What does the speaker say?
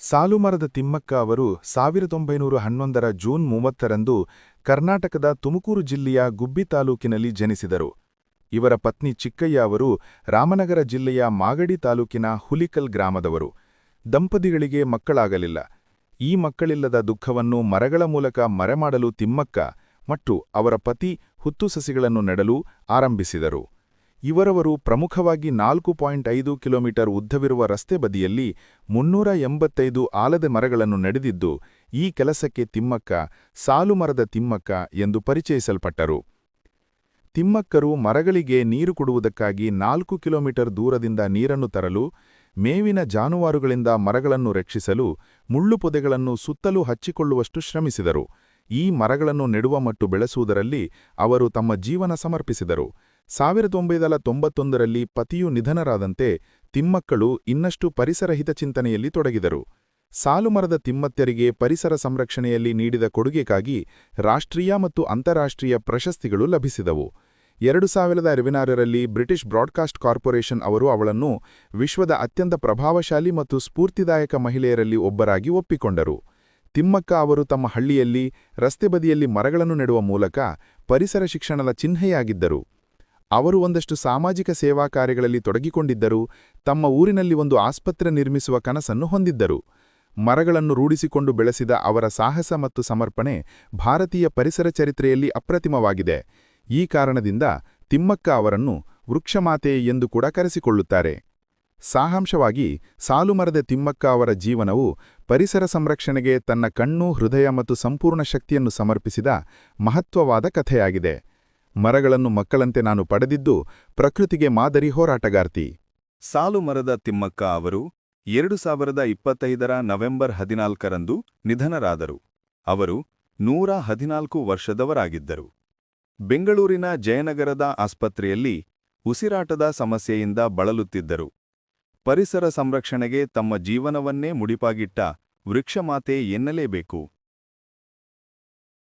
ಸಾಲುಮರದ ತಿಮ್ಮಕ್ಕ ಅವರು ಸಾವಿರದ ಒಂಬೈನೂರ ಹನ್ನೊಂದರ ಜೂನ್ ಮೂವತ್ತರಂದು ಕರ್ನಾಟಕದ ತುಮಕೂರು ಜಿಲ್ಲೆಯ ಗುಬ್ಬಿ ತಾಲೂಕಿನಲ್ಲಿ ಜನಿಸಿದರು. ಇವರ ಪತ್ನಿ ಚಿಕ್ಕಯ್ಯ ಅವರು ರಾಮನಗರ ಜಿಲ್ಲೆಯ ಮಾಗಡಿ ತಾಲೂಕಿನ ಹುಲಿಕಲ್ ಗ್ರಾಮದವರು. ದಂಪತಿಗಳಿಗೆ ಮಕ್ಕಳಾಗಲಿಲ್ಲ. ಈ ಮಕ್ಕಳಿಲ್ಲದ ದುಃಖವನ್ನು ಮರಗಳ ಮೂಲಕ ಮರೆಮಾಡಲು ತಿಮ್ಮಕ್ಕ ಮತ್ತು ಅವರ ಪತಿ ಹುತ್ತು ಸಸಿಗಳನ್ನು ನೆಡಲು ಆರಂಭಿಸಿದರು. ಇವರವರು ಪ್ರಮುಖವಾಗಿ ನಾಲ್ಕು ಪಾಯಿಂಟ್ ಐದು ಕಿಲೋಮೀಟರ್ ಉದ್ದವಿರುವ ರಸ್ತೆ ಬದಿಯಲ್ಲಿ ಮುನ್ನೂರ ಎಂಬತ್ತೈದು ಆಲದ ಮರಗಳನ್ನು ನಡೆದಿದ್ದು, ಈ ಕೆಲಸಕ್ಕೆ ತಿಮ್ಮಕ್ಕ, ಸಾಲು ಮರದ ತಿಮ್ಮಕ್ಕ ಎಂದು ಪರಿಚಯಿಸಲ್ಪಟ್ಟರು. ತಿಮ್ಮಕ್ಕರು ಮರಗಳಿಗೆ ನೀರು ಕೊಡುವುದಕ್ಕಾಗಿ ನಾಲ್ಕು ಕಿಲೋಮೀಟರ್ ದೂರದಿಂದ ನೀರನ್ನು ತರಲು, ಮೇವಿನ ಜಾನುವಾರುಗಳಿಂದ ಮರಗಳನ್ನು ರಕ್ಷಿಸಲು, ಮುಳ್ಳು ಪೊದೆಗಳನ್ನು ಸುತ್ತಲೂ ಹಚ್ಚಿಕೊಳ್ಳುವಷ್ಟು ಶ್ರಮಿಸಿದರು. ಈ ಮರಗಳನ್ನು ನೆಡುವ ಮತ್ತು ಬೆಳೆಸುವುದರಲ್ಲಿ ಅವರು ತಮ್ಮ ಜೀವನ ಸಮರ್ಪಿಸಿದರು. ಸಾವಿರದ ಒಂಬೈನೂರ ತೊಂಬತ್ತೊಂದರಲ್ಲಿ ಪತಿಯು ನಿಧನರಾದಂತೆ ತಿಮ್ಮಕ್ಕಳು ಇನ್ನಷ್ಟು ಪರಿಸರ ಹಿತಚಿಂತನೆಯಲ್ಲಿ ತೊಡಗಿದರು. ಸಾಲುಮರದ ತಿಮ್ಮತ್ತರಿಗೆ ಪರಿಸರ ಸಂರಕ್ಷಣೆಯಲ್ಲಿ ನೀಡಿದ ಕೊಡುಗೆಗಾಗಿ ರಾಷ್ಟ್ರೀಯ ಮತ್ತು ಅಂತಾರಾಷ್ಟ್ರೀಯ ಪ್ರಶಸ್ತಿಗಳು ಲಭಿಸಿದವು. ಎರಡು ಸಾವಿರದ ಅರವಿನಾರರಲ್ಲಿ ಬ್ರಿಟಿಷ್ ಬ್ರಾಡ್ಕಾಸ್ಟ್ ಕಾರ್ಪೊರೇಷನ್ ಅವರು ಅವಳನ್ನು ವಿಶ್ವದ ಅತ್ಯಂತ ಪ್ರಭಾವಶಾಲಿ ಮತ್ತು ಸ್ಫೂರ್ತಿದಾಯಕ ಮಹಿಳೆಯರಲ್ಲಿ ಒಬ್ಬರಾಗಿ ಒಪ್ಪಿಕೊಂಡರು. ತಿಮ್ಮಕ್ಕ ಅವರು ತಮ್ಮ ಹಳ್ಳಿಯಲ್ಲಿ ರಸ್ತೆ ಬದಿಯಲ್ಲಿ ಮರಗಳನ್ನು ನೆಡುವ ಮೂಲಕ ಪರಿಸರ ಶಿಕ್ಷಣದ ಚಿಹ್ನೆಯಾಗಿದ್ದರು. ಅವರು ಒಂದಷ್ಟು ಸಾಮಾಜಿಕ ಸೇವಾ ಕಾರ್ಯಗಳಲ್ಲಿ ತೊಡಗಿಕೊಂಡಿದ್ದರು ತಮ್ಮ ಊರಿನಲ್ಲಿ ಒಂದು ಆಸ್ಪತ್ರೆ ನಿರ್ಮಿಸುವ ಕನಸನ್ನು ಹೊಂದಿದ್ದರು. ಮರಗಳನ್ನು ರೂಢಿಸಿಕೊಂಡು ಬೆಳೆಸಿದ ಅವರ ಸಾಹಸ ಮತ್ತು ಸಮರ್ಪಣೆ ಭಾರತೀಯ ಪರಿಸರ ಚರಿತ್ರೆಯಲ್ಲಿ ಅಪ್ರತಿಮವಾಗಿದೆ. ಈ ಕಾರಣದಿಂದ ತಿಮ್ಮಕ್ಕ ಅವರನ್ನು ವೃಕ್ಷಮಾತೆ ಎಂದು ಕೂಡ ಕರೆಸಿಕೊಳ್ಳುತ್ತಾರೆ. ಸಾಹಾಂಶವಾಗಿ ಸಾಲುಮರದ ತಿಮ್ಮಕ್ಕ ಅವರ ಜೀವನವು ಪರಿಸರ ಸಂರಕ್ಷಣೆಗೆ ತನ್ನ ಕಣ್ಣು, ಹೃದಯ ಮತ್ತು ಸಂಪೂರ್ಣ ಶಕ್ತಿಯನ್ನು ಸಮರ್ಪಿಸಿದ ಮಹತ್ವವಾದ ಕಥೆಯಾಗಿದೆ. ಮರಗಳನ್ನು ಮಕ್ಕಳಂತೆ ನಾನು ಪಡೆದಿದ್ದು ಪ್ರಕೃತಿಗೆ ಮಾದರಿ ಹೋರಾಟಗಾರ್ತಿ. ಸಾಲು ಮರದ ತಿಮ್ಮಕ್ಕ ಅವರು ಎರಡು ಸಾವಿರದ ಇಪ್ಪತ್ತೈದರ ನವೆಂಬರ್ ಹದಿನಾಲ್ಕರಂದು ನಿಧನರಾದರು. ಅವರು ನೂರ ಹದಿನಾಲ್ಕು ವರ್ಷದವರಾಗಿದ್ದರು. ಬೆಂಗಳೂರಿನ ಜಯನಗರದ ಆಸ್ಪತ್ರೆಯಲ್ಲಿ ಉಸಿರಾಟದ ಸಮಸ್ಯೆಯಿಂದ ಬಳಲುತ್ತಿದ್ದರು. ಪರಿಸರ ಸಂರಕ್ಷಣೆಗೆ ತಮ್ಮ ಜೀವನವನ್ನೇ ಮುಡಿಪಾಗಿಟ್ಟ ವೃಕ್ಷಮಾತೆ ಎನ್ನಲೇಬೇಕು.